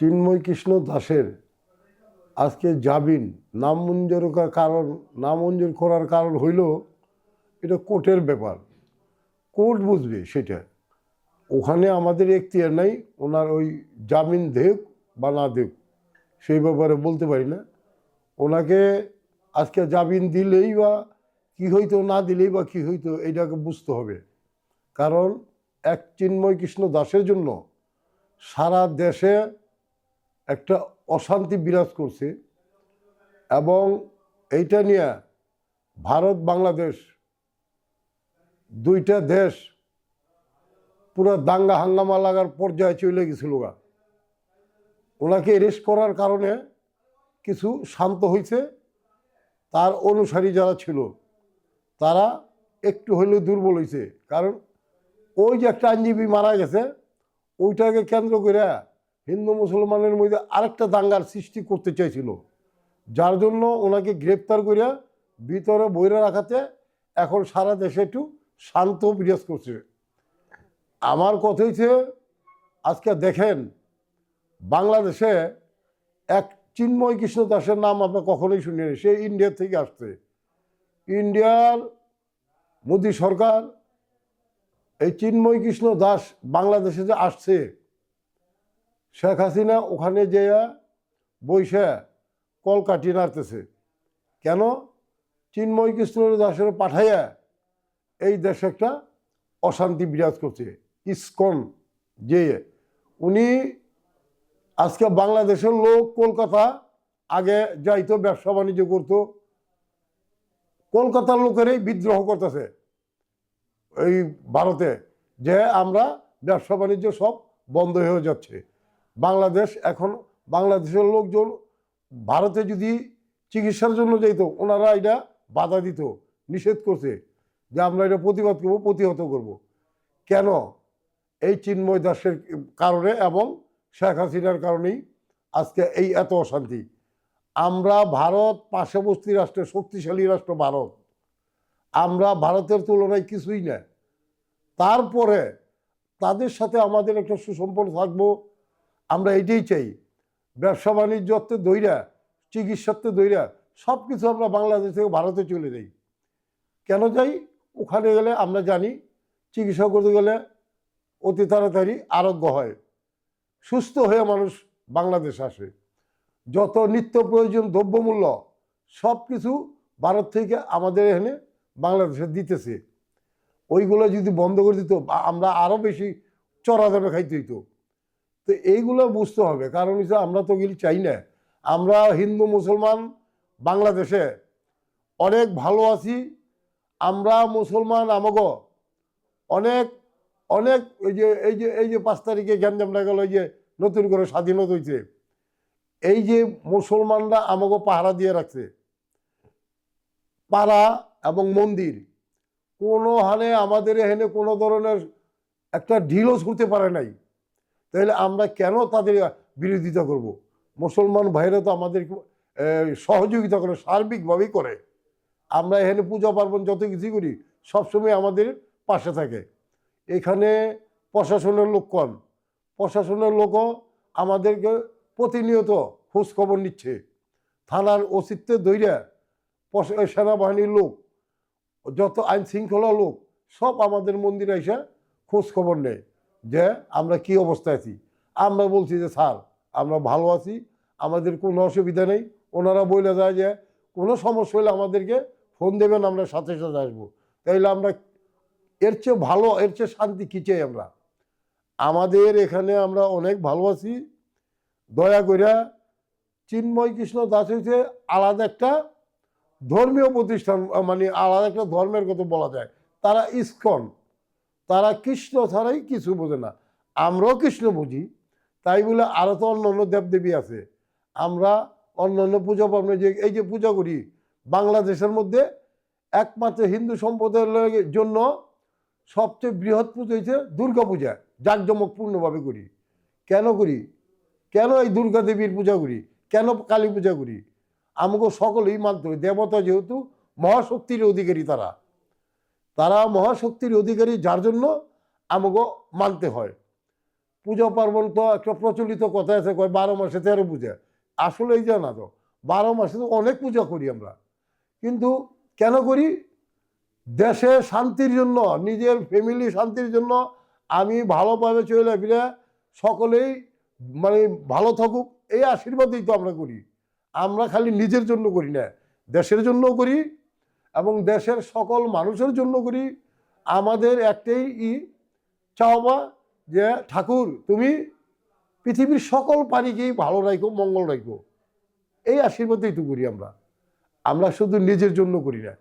চিন্ময় কৃষ্ণ দাসের আজকে জামিন নামঞ্জুর করার কারণ নামঞ্জুর করার কারণ হইল এটা কোর্টের ব্যাপার। কোর্ট বুঝবে সেটা। ওখানে আমাদের এখতিয়ার নাই, ওনার ওই জামিন দেখ বা না দেখ সেই ব্যাপারে বলতে পারি না। ওনাকে আজকে জামিন দিলেই বা কি হইতো, না দিলেই বা কি হইতো, এইটাকে বুঝতে হবে। কারণ এক চিন্ময় কৃষ্ণ দাসের জন্য সারা দেশে একটা অশান্তি বিরাজ করছে এবং এইটা নিয়ে ভারত, বাংলাদেশ দুইটা দেশ পুরো দাঙ্গা হাঙ্গামা লাগার পর্যায়ে চলে গেছিল ওনাকে অ্যারেস্ট করার কারণে কিছু শান্ত হয়েছে তার অনুসারী যারা ছিল, তারা একটু হইলেও দুর্বল হয়েছে কারণ ওই যে একটা আইনজীবী মারা গেছে, ওইটাকে কেন্দ্র করে হিন্দু মুসলমানের মধ্যে আরেকটা দাঙ্গার সৃষ্টি করতে চাইছিল। যার জন্য ওনাকে গ্রেপ্তার করে ভিতরে বইরে রাখাতে এখন সারা দেশে একটু শান্ত বিরাজ করছে। আমার কথা হচ্ছে আজকে দেখেন, বাংলাদেশে এক চিন্ময় কৃষ্ণ দাসের নাম আপনি কখনোই শুনিনি সে ইন্ডিয়া থেকে আসছে। ইন্ডিয়ার মোদী সরকার এই চিন্ময় কৃষ্ণ দাস বাংলাদেশে যে আসছে শেখ হাসিনা ওখানে যে বৈশা কল কাটিয়ে নাড়তেছে। কেন? চিন্ময় কৃষ্ণ দাসের পাঠাইয়া এই দেশে একটা অশান্তি বিরাজ করছে। ইস্কন যে উনি আজকে বাংলাদেশের লোক কলকাতা আগে যাইতো, ব্যবসা বাণিজ্য করতো। কলকাতার লোকেরই বিদ্রোহ করতেছে এই ভারতে, যে আমরা ব্যবসা বাণিজ্য সব বন্ধ হয়ে যাচ্ছে। বাংলাদেশ এখন বাংলাদেশের লোকজন ভারতে যদি চিকিৎসার জন্য যাইতো, ওনারা এটা বাধা দিত, নিষেধ করছে যে আমরা এটা প্রতিবাদ করব, প্রতিহত করব। কেন? এই চিন্ময় দাসের কারণে এবং শেখ হাসিনার কারণেই আজকে এই এত অশান্তি। আমরা ভারত পার্শ্ববর্তী রাষ্ট্র, শক্তিশালী রাষ্ট্র ভারত। আমরা ভারতের তুলনায় কিছুই না। তারপরে তাদের সাথে আমাদের একটা সুসম্পর্ক থাকব আমরা এটাই চাই। ব্যবসা বাণিজ্যত্বে দইরা চিকিৎসাত্বে দইরা সব কিছু আমরা বাংলাদেশ থেকে ভারতে চলে যাই। কেন যাই? ওখানে গেলে আমরা জানি, চিকিৎসা করতে গেলে অতি তাড়াতাড়ি আরোগ্য হয়। সুস্থ হয়ে মানুষ বাংলাদেশ আসে। যত নিত্য প্রয়োজন দ্রব্যমূল্য সব কিছু ভারত থেকে আমাদের এখানে বাংলাদেশে দিতেছে। ওইগুলো যদি বন্ধ করে দিত আমরা আরও বেশি চড়া দামে খাইতে হইতো। তো এইগুলো বুঝতে হবে। কারণ হচ্ছে আমরা তো গেলে চাই না। আমরা হিন্দু, মুসলমান, বাংলাদেশে অনেক ভালো আছি। আমরা মুসলমান, আমাগো অনেক অনেক এই যে এই যে এই যে পাঁচ তারিখে গ্যাঞ্জামটা গেল, এই যে নতুন করে স্বাধীনতা হয়েছে এই যে মুসলমানরা আমাকে পাহারা দিয়ে রাখছে, পাড়া এবং মন্দির, কোনো হানে আমাদের এখানে কোনো ধরনের একটা ঢিলও ছুটতে পারে নাই। তাহলে আমরা কেন তাদের বিরোধিতা করব? মুসলমান ভাইরা তো আমাদের সহযোগিতা করে, সার্বিকভাবেই করে। আমরা এখানে পূজা পার্বণ যত কিছু করি, সবসময় আমাদের পাশে থাকে। এখানে প্রশাসনের লোক কম। প্রশাসনের লোকও আমাদেরকে প্রতিনিয়ত খোঁজখবর নিচ্ছে। থানার অস্তিত্বে দৈরা সেনাবাহিনীর লোক, যত আইন শৃঙ্খলা লোক, সব আমাদের মন্দিরে এসে খোঁজখবর নেয়। যে আমরা কি অবস্থায় আছি? আমরা বলছি যে, স্যার, আমরা ভালো আছি, আমাদের কোনো অসুবিধা নেই। ওনারা বলে যায় যে, কোনো সমস্যা হলে আমাদেরকে ফোন দেবেন, আমরা সাথে সাথে আসব। তাইলে আমরা এর চেয়ে ভালো, এর চেয়ে শান্তি কী চাই আমরা? আমাদের এখানে আমরা অনেক ভালো আছি। দয়া করে চিন্ময় কৃষ্ণ দাস হয়েছে আলাদা একটা ধর্মীয় প্রতিষ্ঠান মানে আলাদা একটা ধর্মের কথা বলা যায়। তারা ইস্কন। তারা কৃষ্ণ ছাড়াই কিছু বোঝে না। আমরাও কৃষ্ণ বুঝি, তাই বলে আরও তো অন্য অন্য দেবদেবী আছে। আমরা অন্য অন্য পূজা পার্বণে যে, এই যে পূজা করি, বাংলাদেশের মধ্যে একমাত্র হিন্দু সম্প্রদায়ের জন্য সবচেয়ে বৃহৎ পুজো হচ্ছে দুর্গা পূজা, জাঁকজমকপূর্ণভাবে করি। কেন করি? কেন এই দুর্গা দেবীর পূজা করি? কেন কালী পূজা করি? আমাকে সকলেই মানতে হবে। দেবতা যেহেতু মহাশক্তির অধিকারী তারা। তারা মহাশক্তির অধিকারী, যার জন্য আমাকে মানতে হয়। পূজা পার্বণ তো একটা প্রচলিত কথা আছে, কয় বারো মাসে তেরো পূজা। আসলে এই না তো, বারো মাসে তো অনেক পূজা করি আমরা। কিন্তু কেন করি? দেশে শান্তির জন্য, নিজের ফ্যামিলি শান্তির জন্য আমি ভালোভাবে চলে ফিরে সকলেই মানে ভালো থাকুক, এই আশীর্বাদই তো আমরা করি। আমরা খালি নিজের জন্য করি না, দেশের জন্য করি এবং দেশের সকল মানুষের জন্য করি আমাদের একটাই ই চাওয়া যে, ঠাকুর, তুমি পৃথিবীর সকল পানিকেই ভালো রাখো, মঙ্গল রাখো। এই আশীর্বাদেই তো করি আমরা। আমরা শুধু নিজের জন্য করি না।